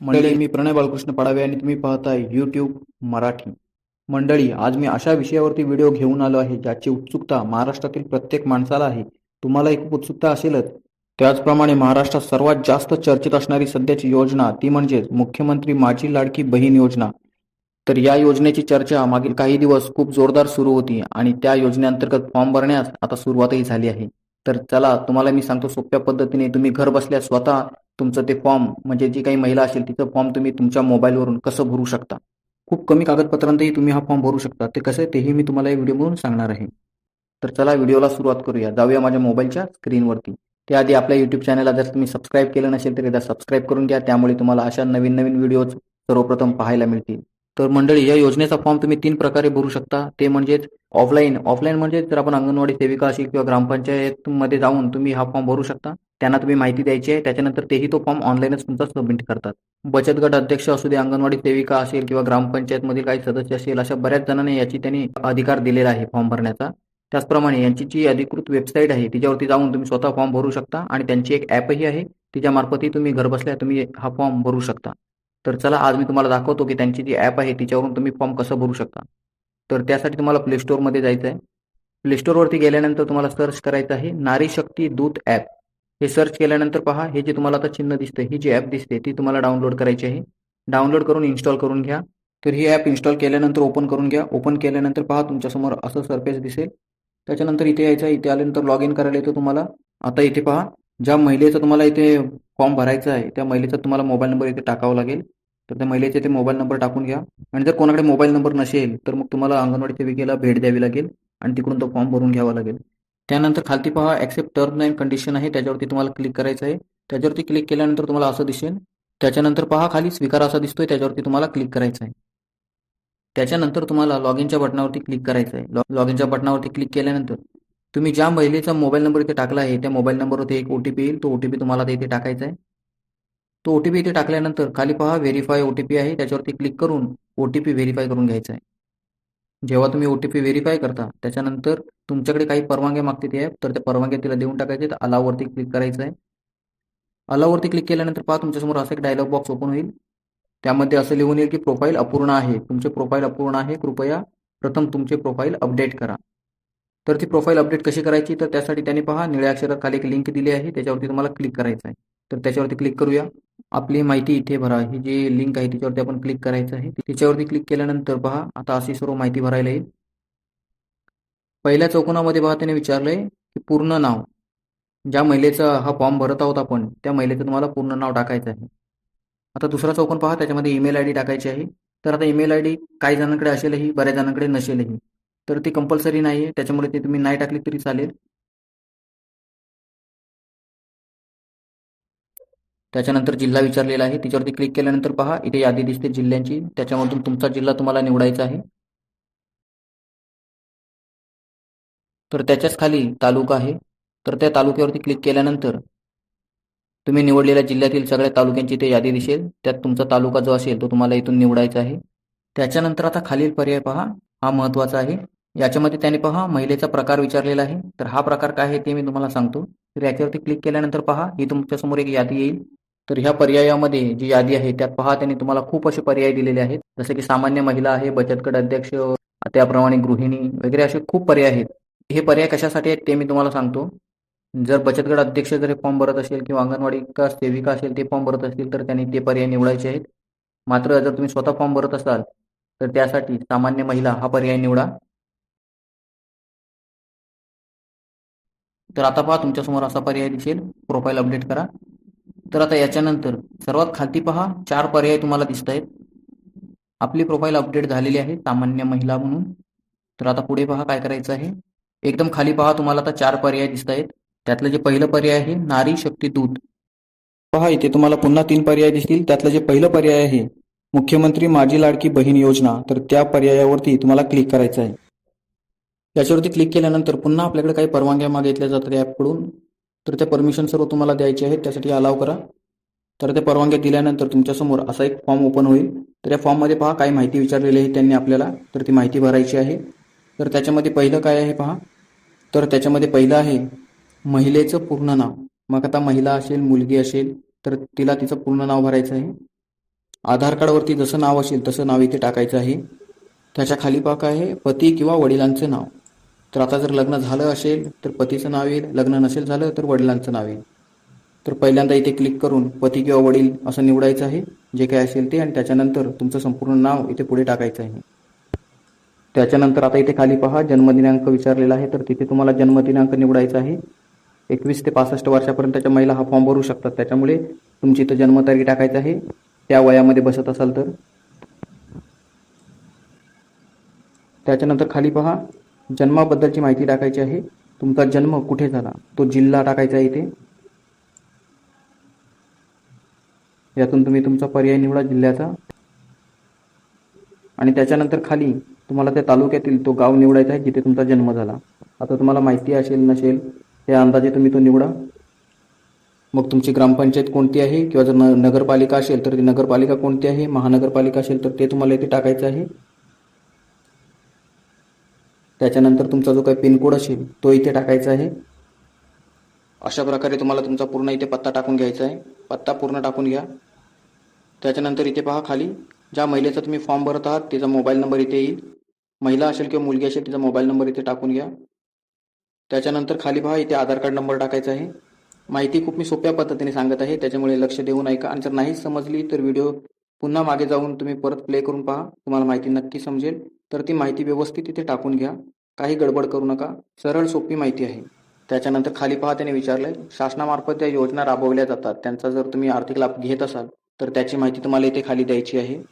मंडळी मी प्रणय बालकृष्ण पडावे आणि तुम्ही पाहताय यूट्यूब मराठी. मंडळी आज मी अशा विषयावरती व्हिडिओ घेऊन आलो आहे ज्याची उत्सुकता महाराष्ट्रातील प्रत्येक माणसाला आहे. तुम्हालाही खूप उत्सुकता असेलच. त्याचप्रमाणे महाराष्ट्रात सर्वात जास्त चर्चेत असणारी सध्याची योजना ती म्हणजेच मुख्यमंत्री माझी लाडकी बहीण योजना. तर या योजनेची चर्चा मागील काही दिवस खूप जोरदार सुरू होती आणि त्या योजनेअंतर्गत फॉर्म भरण्यास आता सुरुवातही झाली आहे. तर चला तुम्हाला मी सांगतो सोप्या पद्धतीने तुम्ही घर बसल्या स्वतः तुमचं ते फॉर्म म्हणजे जी काही महिला असेल तिचं फॉर्म तुम्ही तुमच्या मोबाईलवरून कसं भरू शकता? खूप कमी कागदपत्रांतही तुम्ही हा फॉर्म भरू शकता. ते कसं आहे तेही मी तुम्हाला या व्हिडिओमधून सांगणार आहे. तर चला व्हिडिओला सुरुवात करूया. जाऊया माझ्या मोबाईलच्या स्क्रीनवरती त्याआधी आपल्या युट्यूब चॅनलला जर तुम्ही सबस्क्राईब केलं नसेल तर एकदा सबस्क्राईब करून घ्या. त्यामुळे तुम्हाला अशा नवीन नवीन व्हिडिओज सर्वप्रथम पाहायला मिळतील. तर मंडळी या योजनेचा फॉर्म तुम्ही तीन प्रकारे भरू शकता. ते म्हणजेच ऑफलाईन ऑफलाईन म्हणजे जर आपण अंगणवाडी सेविका असेल किंवा ग्रामपंचायतमध्ये जाऊन तुम्ही हा फॉर्म भरू शकता. त्यांना तुम्ही माहिती द्यायची आहे. त्याच्यानंतर तेही तो फॉर्म ऑनलाईनच तुमचा सबमिट करतात. बचत गट अध्यक्ष असू दे अंगणवाडी सेविका असेल किंवा ग्रामपंचायतमधील काही सदस्य असेल अशा बऱ्याच जणांनी याची त्यांनी अधिकार दिलेला आहे फॉर्म भरण्याचा. त्याचप्रमाणे यांची जी अधिकृत वेबसाईट आहे तिच्यावरती जाऊन तुम्ही स्वतः फॉर्म भरू शकता आणि त्यांची एक ॲपही आहे. तिच्यामार्फतही तुम्ही घर बसल्या तुम्ही हा फॉर्म भरू शकता. तर चला आज मी तुम्हाला दाखवतो की त्यांची जी ॲप आहे तिच्यावरून तुम्ही फॉर्म कसं भरू शकता. तर त्यासाठी तुम्हाला प्ले स्टोअरमध्ये जायचं आहे प्ले स्टोअरवरती गेल्यानंतर तुम्हाला सर्च करायचं आहे नारी शक्ती दूत ॲप. हे सर्च केल्यानंतर पहा हे जे तुम्हाला आता चिन्ह दिसते ही जी ॲप दिसते ती तुम्हाला डाउनलोड करायची आहे. डाउनलोड करून इन्स्टॉल करून घ्या. तर ही ॲप इन्स्टॉल केल्यानंतर ओपन करून घ्या. ओपन केल्यानंतर पहा तुमच्यासमोर असं सरफेस दिसेल. त्याच्यानंतर इथे यायचं आहे इथे आल्यानंतर लॉग इन करायला येतो तुम्हाला. आता इथे पहा ज्या महिलेचा तुम्हाला इथे फॉर्म भरायचा आहे त्या महिलेचा तुम्हाला मोबाईल नंबर इथे टाकावा लागेल. तर त्या महिलेचे ते मोबाईल नंबर टाकून घ्या. आणि जर कोणाकडे मोबाईल नंबर नसेल तर मग तुम्हाला अंगणवाडी सेविकेला भेट द्यावी लागेल. आणि तिकडून तो फॉर्म भरून घ्यावा लागेल. त्यानंतर खालती पहा ॲक्सेप्ट टर्म अँड कंडिशन आहे त्याच्यावरती तुम्हाला क्लिक करायचं आहे. त्याच्यावरती क्लिक केल्यानंतर तुम्हाला असं दिसेल. त्याच्यानंतर पहा खाली स्वीकार असा दिसतोय त्याच्यावरती तुम्हाला क्लिक करायचं आहे. त्याच्यानंतर तुम्हाला लॉग इनच्या बटनावरती क्लिक करायचं आहे. लॉग इनच्या बटनावरती क्लिक केल्यानंतर तुम्ही ज्या महिलेचा मोबाईल नंबर इथे टाकला आहे त्या मोबाईल नंबरवरती एक ओ टी पी येईल. तो ओ टी पी तुम्हाला इथे टाकायचा आहे. तो ओ टी पी इथे टाकल्यानंतर खाली पहा व्हेरीफाय ओ टी पी आहे. त्याच्यावरती क्लिक करून ओ टी पी व्हेरीफाय करून घ्यायचा आहे. जेव्हा तुम्ही ओ टी पी व्हेरीफाय करता त्याच्यानंतर तुमच्याकडे काही परवानग्या मागते ते ॲप तर त्या परवानग्या तिला देऊन टाकायचे तर अलावरती क्लिक करायचं आहे. अलावरती क्लिक केल्यानंतर पहा तुमच्यासमोर असं एक डायलॉग बॉक्स ओपन होईल. त्यामध्ये असं लिहून येईल की प्रोफाईल अपूर्ण आहे. तुमचे प्रोफाईल अपूर्ण आहे. कृपया प्रथम तुमचे प्रोफाईल अपडेट करा. तर ती प्रोफाईल अपडेट कशी करायची? तर त्यासाठी त्यांनी पहा निळ्या अक्षरात खाली एक लिंक दिली आहे. त्याच्यावरती तुम्हाला क्लिक करायचं आहे. तर त्याच्यावरती क्लिक करूया. आपली माहिती इथे भरा. ही जी लिंक आहे तिच्यावरती आपण क्लिक करायचं आहे. तिच्यावरती क्लिक केल्यानंतर पहा आता अशी सर्व माहिती भरायला येईल. पहिल्या चौकोनामध्ये पहा त्याने विचारलंय की पूर्ण नाव. ज्या महिलेचा हा फॉर्म भरत आहोत आपण त्या महिलेचं तुम्हाला पूर्ण नाव टाकायचं आहे. आता दुसरा चौकोन पहा त्याच्यामध्ये ईमेल आय डी टाकायची आहे. तर आता ईमेल आय डी काही जणांकडे असेलही बऱ्याच जणांकडे नसेलही. तर ती कंपल्सरी नाही आहे त्याच्यामुळे ते तुम्ही नाही टाकली तरी चालेल. त्याच्यानंतर जिल्हा विचारलेला आहे तिच्यावरती क्लिक केल्यानंतर पहा इथे यादी दिसते जिल्ह्यांची. त्याच्यामधून तुमचा जिल्हा तुम्हाला निवडायचा आहे. तर त्याच्याच खाली तालुका आहे. तर त्या तालुक्यावरती क्लिक केल्यानंतर तुम्ही निवडलेल्या जिल्ह्यातील सगळ्या तालुक्यांची ते यादी दिसेल. त्यात तुमचा तालुका जो असेल तो तुम्हाला इथून निवडायचा आहे. त्याच्यानंतर आता खालील पर्याय पहा. हा महत्त्वाचा आहे. याच्यामध्ये त्याने पहा महिलेचा प्रकार विचारलेला आहे. तर हा प्रकार काय आहे ते मी तुम्हाला सांगतो. तर याच्यावरती क्लिक केल्यानंतर पहा ही तुमच्यासमोर एक यादी येईल. तर ह्या पर्यायामध्ये जी यादी आहे त्यात पहा त्यांनी तुम्हाला खूप असे पर्याय दिलेले आहेत. जसे की सामान्य महिला आहे बचत गट अध्यक्ष त्याप्रमाणे गृहिणी वगैरे असे खूप पर्याय आहेत. हे पर्याय कशासाठी आहेत ते मी तुम्हाला सांगतो. जर बचत गट अध्यक्ष जर हे फॉर्म भरत असेल किंवा अंगणवाडी का सेविका असेल ते फॉर्म भरत असतील तर त्यांनी ते पर्याय निवडायचे आहेत. मात्र जर तुम्ही स्वतः फॉर्म भरत असाल तर त्यासाठी सामान्य महिला हा पर्याय निवडा. तर आता पहा तुमच्यासमोर असा पर्याय दिसेल. प्रोफाईल अपडेट करा. तर आता याच्यानंतर सर्वात खालती पहा चार पर्याय तुम्हाला दिसत आहेत. आपली प्रोफाईल अपडेट झालेली आहे सामान्य महिला म्हणून. तर आता पुढे पहा काय करायचं आहे. एकदम खाली पहा तुम्हाला आता चार पर्याय दिसत आहेत त्यातलं जे पहिलं पर्याय आहे नारी शक्ती दूत. पहा इथे तुम्हाला पुन्हा तीन पर्याय दिसतील. त्यातलं जे पहिलं पर्याय आहे मुख्यमंत्री माझी लाडकी बहीण योजना. तर त्या पर्यायावरती तुम्हाला क्लिक करायचं आहे. याच्यावरती क्लिक केल्यानंतर पुन्हा आपल्याकडे काही परवानग्या मागितल्या जातात ॲपकडून. तर त्या परमिशन सर्व तुम्हाला द्यायचे आहेत. त्यासाठी अलाव करा. तर त्या परवानग्या दिल्यानंतर तुमच्यासमोर असा एक फॉर्म ओपन होईल. तर या फॉर्ममध्ये पहा काही माहिती विचारलेली आहे त्यांनी आपल्याला. तर ती माहिती भरायची आहे. तर त्याच्यामध्ये पहिलं काय आहे पहा? तर त्याच्यामध्ये पहिलं आहे महिलेचं पूर्ण नाव. मग आता महिला असेल मुलगी असेल तर तिला तिचं पूर्ण नाव भरायचं आहे. आधार कार्डवरती जसं नाव असेल तसं नाव इथे टाकायचं आहे. त्याच्याखाली पाक आहे? पती किंवा वडिलांचं नाव. तर आता जर लग्न झालं असेल तर पतीचं नाव येईल. लग्न नसेल झालं तर वडिलांचं नाव येईल. तर पहिल्यांदा इथे क्लिक करून पती किंवा वडील असं निवडायचं आहे. जे काय असेल ते आणि त्याच्यानंतर तुमचं संपूर्ण नाव इथे पुढे टाकायचं आहे. त्याच्यानंतर आता इथे खाली पहा जन्मदिनांक विचारलेला आहे तर तिथे तुम्हाला जन्मदिनांक निवडायचा आहे. एकवीस ते पासष्ट वर्षापर्यंतच्या महिला हा फॉर्म भरू शकतात. त्याच्यामुळे तुमची इथं जन्मतारीख टाकायची आहे. त्या वयामध्ये बसत असाल तर. त्याच्यानंतर खाली पहा जन्माबद्दलची माहिती टाकायची आहे. तुमचा जन्म कुठे झाला? तो जिल्हा टाकायचा आहे इथे. यातून तुम्ही तुमचा पर्याय निवडा जिल्ह्याचा. आणि त्याच्यानंतर खाली तुम्हाला त्या तालुक्यातील तो गाव निवडायचा आहे जिथे तुमचा जन्म झाला. आता तुम्हाला माहिती असेल नसेल त्या अंदाजे तुम्ही तो निवडा. मग तुमची ग्रामपंचायत कोणती आहे? किंवा जर न नगरपालिका असेल तर ती नगरपालिका कोणती आहे? महानगरपालिका असेल तर ते तुम्हाला इथे टाकायचं आहे. त्याच्यानंतर तुमचा जो काही पिनकोड असेल तो इथे टाकायचा आहे. अशा प्रकारे तुम्हाला तुमचा पूर्ण इथे पत्ता टाकून घ्यायचा आहे. पत्ता पूर्ण टाकून घ्या. त्याच्यानंतर इथे पहा खाली. ज्या महिलेचा तुम्ही फॉर्म भरत आहात तिचा मोबाईल नंबर इथे येईल. महिला असेल किंवा मुलगी असेल तिचा मोबाईल नंबर इथे टाकून घ्या. त्याच्यानंतर खाली पहा इथे आधार कार्ड नंबर टाकायचा आहे. माहिती खूप मी सोप्या पद्धतीने सांगत आहे त्याच्यामुळे लक्ष देऊन ऐका आणि जर नाही समजली तर व्हिडिओ पुन्हा मागे जाऊन तुम्ही परत प्ले करून पहा. तुम्हाला माहिती नक्की समजेल. तर ती माहिती व्यवस्थित इथे टाकून घ्या. काही गडबड करू नका. सरळ सोपी माहिती आहे. त्याच्यानंतर खाली पहा त्याने विचारलंय शासनामार्फत त्या योजना राबवल्या जातात. त्यांचा जर तुम्ही आर्थिक लाभ घेत असाल तर त्याची माहिती तुम्हाला इथे खाली द्यायची आहे.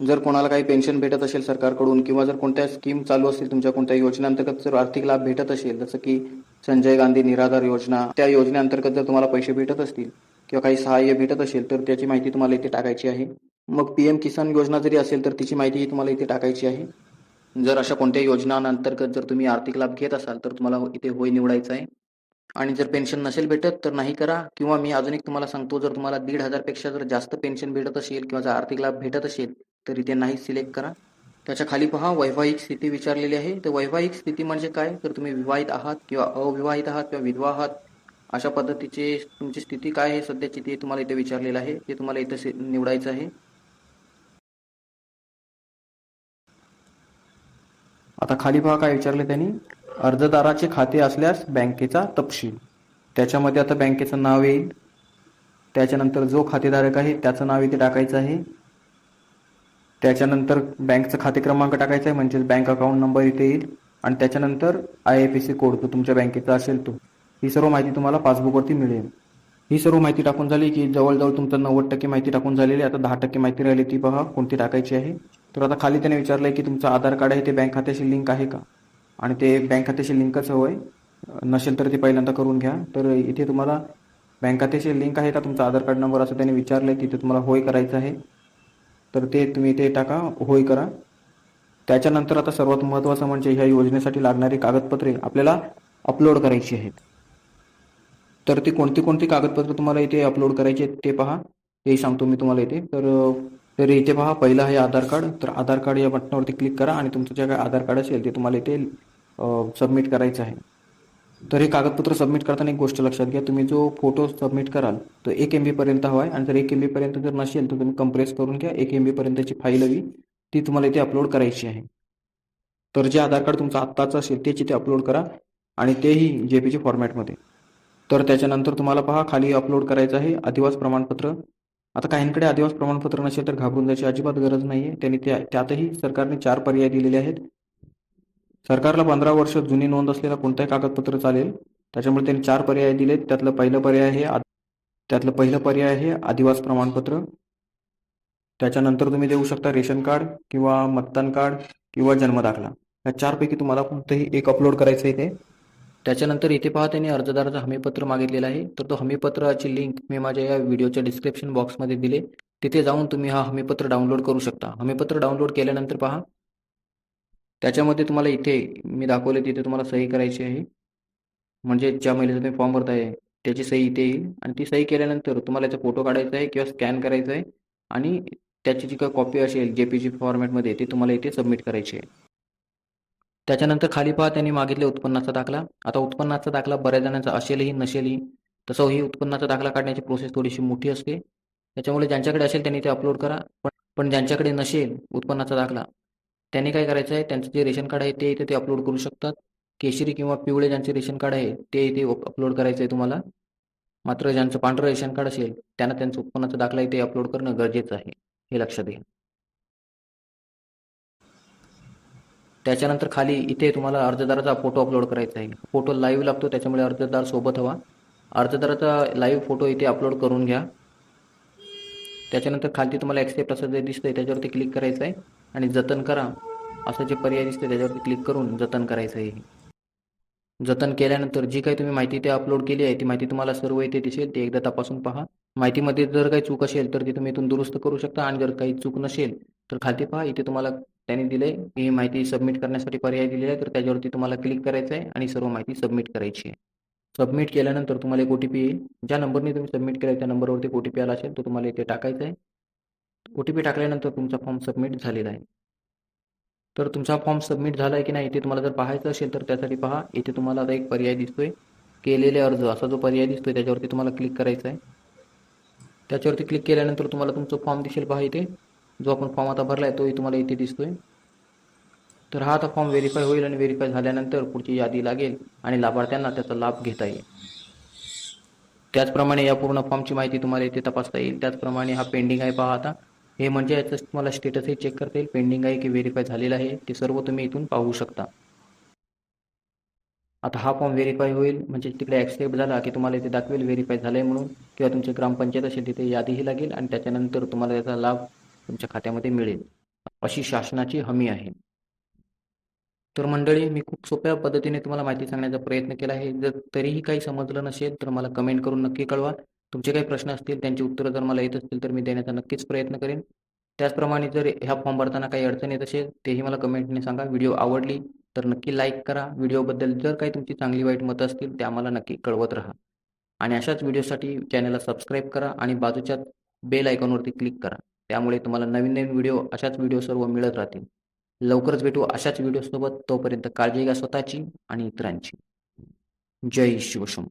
जर कोणाला काही पेन्शन भेटत असेल सरकारकडून किंवा जर कोणत्या स्कीम चालू असतील तुमच्या कोणत्या योजनेअंतर्गत जर आर्थिक लाभ भेटत असेल जसं की संजय गांधी निराधार योजना त्या योजनेअंतर्गत जर तुम्हाला पैसे भेटत असतील किंवा काही सहाय्य भेटत असेल तर त्याची माहिती तुम्हाला इथे टाकायची आहे. मग पी एम किसान योजना जरी असेल तर तिची माहितीही तुम्हाला इथे टाकायची आहे. जर अशा कोणत्याही योजनांअंतर्गत जर तुम्ही आर्थिक लाभ घेत असाल तर तुम्हाला इथे होय निवडायचं आहे. आणि जर पेन्शन नसेल भेटत तर नाही करा. किंवा मी अजून एक तुम्हाला सांगतो जर तुम्हाला दीड हजारपेक्षा जर जास्त पेन्शन भेटत असेल किंवा जर आर्थिक लाभ भेटत असेल तर इथे नाही सिलेक्ट करा. त्याच्याखाली पहा वैवाहिक स्थिती विचारलेली आहे. तर वैवाहिक स्थिती म्हणजे काय? तर तुम्ही विवाहित आहात किंवा अविवाहित आहात किंवा विधवा आहात अशा पद्धतीचे तुमची स्थिती काय आहे सध्याची ते तुम्हाला इथे विचारलेलं आहे. ते तुम्हाला इथे से- निवडायचं आहे. आता खाली पहा काय विचारले त्यांनी. अर्जदाराचे खाते असल्यास बँकेचा तपशील. त्याच्यामध्ये आता बँकेचं नाव येईल. त्याच्यानंतर जो खातेधारक आहे त्याचं नाव इथे टाकायचं आहे. त्याच्यानंतर बँकचा खाते क्रमांक टाकायचा आहे म्हणजेच बँक अकाउंट नंबर इथे येईल. आणि त्याच्यानंतर I F S C code तो तुमच्या बँकेचा असेल तो. ही सर्व माहिती तुम्हाला पासबुकवरती मिळेल. ही सर्व माहिती टाकून झाली की जवळजवळ तुमचं नव्वद टक्के माहिती टाकून झालेली आता दहा टक्के माहिती राहिली ती पहा कोणती टाकायची आहे. तर आता खाली त्याने विचारलंय की तुमचं आधार कार्ड आहे ते बँक खात्याशी लिंक आहे का? आणि ते बँक खात्याशी लिंकच हवं आहे नसेल तर ते पहिल्यांदा करून घ्या. तर इथे तुम्हाला बँक खात्याशी लिंक आहे का? तुमचा आधार कार्ड नंबर असं त्याने विचारलंय. तिथे तुम्हाला होय करायचं आहे. तर ते तुम्ही ते टाका होय करा. त्याच्यानंतर आता सर्वात महत्त्वाचं म्हणजे ह्या योजनेसाठी लागणारी कागदपत्रे आपल्याला अपलोड करायची आहेत. तर ती कोणती कोणती कागदपत्र तुम्हाला इथे अपलोड करायची आहेत ते पहा. तेही सांगतो मी तुम्हाला इथे. तर तर इथे पहा पहिलं आहे आधार कार्ड. तर आधार कार्ड या बटनावरती क्लिक करा आणि तुमचं जे काय आधार कार्ड असेल ते तुम्हाला इथे सबमिट करायचं आहे. तर हे कागदपत्र सबमिट करताना एक गोष्ट लक्षात घ्या. तुम्ही जो फोटो सबमिट कराल तो एक एम पर्यंत हवा आहे आणि जर एक एम पर्यंत जर नसेल तर तुम्ही कंप्रेस करून घ्या. एक एम पर्यंतची फाईल हवी. ती तुम्हाला इथे अपलोड करायची आहे. तर जे आधार कार्ड तुमचं आत्ताचं असेल तेच इथे अपलोड करा. आणि तेही जे पीच्या फॉर्मॅटमध्ये तर त्याच्यानंतर तुम्हाला पहा खाली अपलोड करायचं आहे. आदिवास प्रमाणपत्र. आता काहींकडे आदिवास प्रमाणपत्र नसेल तर घाबरून जायची अजिबात गरज नाही आहे त्यांनी त्या त्यातही सरकारने चार पर्याय दिलेले आहेत. सरकारला पंधरा वर्ष जुनी नोंद असलेला कोणताही कागदपत्र चालेल त्याच्यामुळे त्यांनी चार पर्याय दिलेत. त्यातलं पहिलं पर्याय आहे त्यातलं पहिलं पर्याय आहे आदिवास प्रमाणपत्र. त्याच्यानंतर तुम्ही देऊ शकता रेशन कार्ड किंवा मतदान कार्ड किंवा जन्मदाखला या चारपैकी तुम्हाला कोणतंही एक अपलोड करायचं आहे ते. त्याच्यानंतर इथे पहा त्यांनी अर्जदाराचं हमीपत्र मागितलेलं आहे. तर तो हमीपत्राची लिंक मी माझ्या या व्हिडिओच्या डिस्क्रिप्शन बॉक्समध्ये दिले. तिथे जाऊन तुम्ही हा हमीपत्र डाउनलोड करू शकता. हमीपत्र डाउनलोड केल्यानंतर पहा त्याच्यामध्ये तुम्हाला इथे मी दाखवले तिथे तुम्हाला सही करायची आहे. म्हणजे ज्या महिलेचा तुम्ही फॉर्म भरताय त्याची सही इथे येईल. आणि ती सही केल्यानंतर तुम्हाला याचा फोटो काढायचा आहे किंवा स्कॅन करायचा आहे. आणि त्याची जी काही कॉपी असेल जे पी जी फॉर्मॅटमध्ये ती तुम्हाला इथे सबमिट करायची आहे. त्याच्यानंतर खाली पहा त्यांनी मागितले उत्पन्नाचा दाखला. आता उत्पन्नाचा दाखला बऱ्याच जणांचा असेलही नसेलही तसं ही उत्पन्नाचा दाखला काढण्याची प्रोसेस थोडीशी मोठी असते. त्याच्यामुळे ज्यांच्याकडे असेल त्यांनी ते अपलोड करा. पण पण ज्यांच्याकडे नसेल उत्पन्नाचा दाखला त्यांनी काय करायचं आहे? त्यांचं जे रेशन कार्ड आहे ते इथे ते अपलोड करू शकतात. केशरी किंवा पिवळे ज्यांचे रेशन कार्ड आहे ते इथे अपलोड करायचं आहे तुम्हाला. मात्र ज्यांचं पांढरं रेशन कार्ड असेल त्यांना त्यांचं उत्पन्नाचा दाखला इथे अपलोड करणं गरजेचं आहे हे लक्षात घ्या. त्याच्यानंतर खाली इथे तुम्हाला अर्जदाराचा फोटो अपलोड करायचा आहे. फोटो लाईव्ह लागतो त्याच्यामुळे अर्जदार सोबत हवा. अर्जदाराचा लाईव्ह फोटो इथे अपलोड करून घ्या. त्याच्यानंतर खाली तुम्हाला ॲक्सेप्ट असं जे दिसतंय त्याच्यावरती क्लिक करायचं आहे. आणि जतन करा. असं जे पर्याय दिसते त्याच्यावरती क्लिक करून जतन करायचं आहे जतन केल्यानंतर जी काही तुम्ही माहिती ते अपलोड केली आहे ती माहिती तुम्हाला सर्व इथे दिसेल. ते एकदा तपासून पहा. माहितीमध्ये जर काही चूक असेल तर ती तुम्ही इथून दुरुस्त करू शकता. आणि जर काही चूक नसेल तर खाली पहा. इथे तुम्हाला त्यांनी दिले की ही माहिती सबमिट करण्यासाठी पर्याय दिलेला आहे. तर त्याच्यावरती तुम्हाला क्लिक करायचं आहे आणि सर्व माहिती सबमिट करायची आहे. सबमिट केल्यानंतर तुम्हाला एक ओ टी पी येईल. ज्या नंबरने तुम्ही सबमिट केलं त्या नंबरवरती ओ टी पी आला असेल तो तुम्हाला इथे टाकायचा आहे. ओ टी पी टाकल्यानंतर तुमचा फॉर्म सबमिट झालेला आहे. तर तुमचा फॉर्म सबमिट झाला आहे की नाही ते तुम्हाला जर पाहायचं असेल तर त्यासाठी पहा इथे तुम्हाला आता एक पर्याय दिसतोय. केलेले अर्ज असा जो पर्याय दिसतोय त्याच्यावरती तुम्हाला क्लिक करायचा आहे त्याच्यावरती क्लिक केल्यानंतर तुम्हाला तुमचा फॉर्म दिसेल पहा इथे. जो आपण फॉर्म आता भरला आहे तोही तुम्हाला इथे दिसतोय. तर हा आता फॉर्म व्हेरीफाय होईल आणि व्हेरीफाय झाल्यानंतर पुढची यादी लागेल आणि लाभार्थ्यांना त्याचा लाभ घेता येईल. त्याचप्रमाणे या पूर्ण फॉर्मची माहिती तुम्हाला इथे तपासता येईल. त्याचप्रमाणे हा पेंडिंग आहे पहा आता. हे म्हणजे याचं तुम्हाला स्टेटसही चेक करता येईल. पेंडिंग आहे की व्हेरीफाय झालेलं आहे ते सर्व तुम्ही इथून पाहू शकता. आता हा फॉर्म व्हेरीफाय होईल. म्हणजे तिकडे ॲक्सेप्ट झाला की तुम्हाला इथे दाखवेल व्हेरीफाय झालं आहे म्हणून. किंवा तुमची ग्रामपंचायत असेल तिथे यादीही लागेल आणि त्याच्यानंतर तुम्हाला त्याचा लाभ तुमच्या खात्यामध्ये मिळेल. अशी शासनाची हमी आहे. तर मंडळी मी खूप सोप्या पद्धतीने तुम्हाला माहिती सांगण्याचा प्रयत्न केला आहे. जर तरीही काही समजलं नसेल तर मला कमेंट करून नक्की कळवा. तुमचे काही प्रश्न असतील त्यांची उत्तरं जर मला येत असतील तर मी देण्याचा नक्कीच प्रयत्न करेन. त्याचप्रमाणे जर ह्या फॉर्म भरताना काही अडचण येत असेल तेही मला कमेंटने सांगा. व्हिडिओ आवडली तर नक्की लाईक करा. व्हिडिओबद्दल जर काही तुमची चांगली वाईट मतं असतील ते आम्हाला नक्की कळवत राहा. आणि अशाच व्हिडिओसाठी चॅनलला सबस्क्राईब करा आणि बाजूच्या बेल आयकॉनवरती क्लिक करा. त्यामुळे तुम्हाला नवीन नवीन व्हिडिओ अशाच व्हिडिओ सर्व मिळत राहतील. लवकरच भेटू अशाच व्हिडिओसोबत. तोपर्यंत काळजी घ्या स्वतःची आणि इतरांची. जय शिवशंभ.